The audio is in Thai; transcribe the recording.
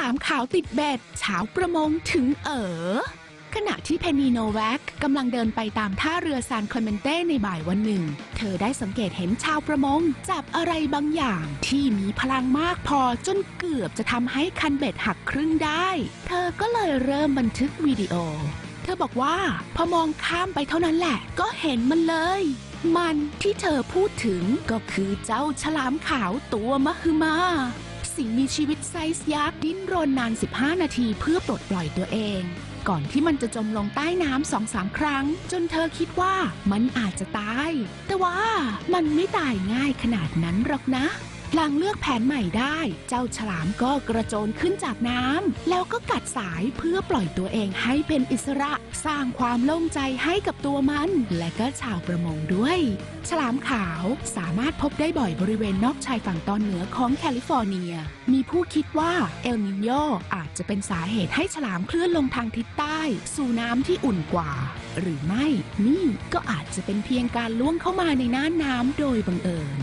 ลามขาวติดเบ็ดชาวประมงถึงเอ๋อขณะที่เพนีโนแวคกำลังเดินไปตามท่าเรือซานคลเมนเต้ในบ่ายวันหนึ่ง เธอได้สังเกตเห็นชาวประมง จับอะไรบางอย่างที่มีพลังมากพอจนเกือบจะทำให้คันเบ็ดหักครึ่งได้ เธอก็เลยเริ่มบันทึกวิดีโอ เธอบอกว่าพอมองข้ามไปเท่านั้นแหละ ก็เห็นมันเลย มันที่เธอพูดถึงก็คือเจ้าฉลามขาวตัวมหึมา สิ่งมีชีวิตไซส์ยักษ์ดิ้นรนนาน 15 นาทีเพื่อปลดปล่อยตัวเอง ก่อนที่มันจะจมลงใต้น้ำสองสามครั้ง จนเธอคิดว่ามันอาจจะตาย แต่ว่ามันไม่ตายง่ายขนาดนั้นหรอกนะ หลังเลือกแผนใหม่ได้ เจ้าฉลามก็กระโจนขึ้นจากน้ำแล้วก็กัดสายเพื่อปล่อยตัวเองให้เป็นอิสระ สร้างความโล่งใจให้กับตัวมัน และก็ชาวประมงด้วย ฉลามขาวสามารถพบได้บ่อยบริเวณนอกชายฝั่งตอนเหนือของแคลิฟอร์เนีย มีผู้คิดว่าเอลนิโยอาจจะเป็นสาเหตุให้ฉลามเคลื่อนลงทางทิศใต้ สู่น้ำที่อุ่นกว่า หรือไม่นี่ก็อาจจะเป็นเพียงการล่วงเข้ามาในน่านน้ำโดยบังเอิญ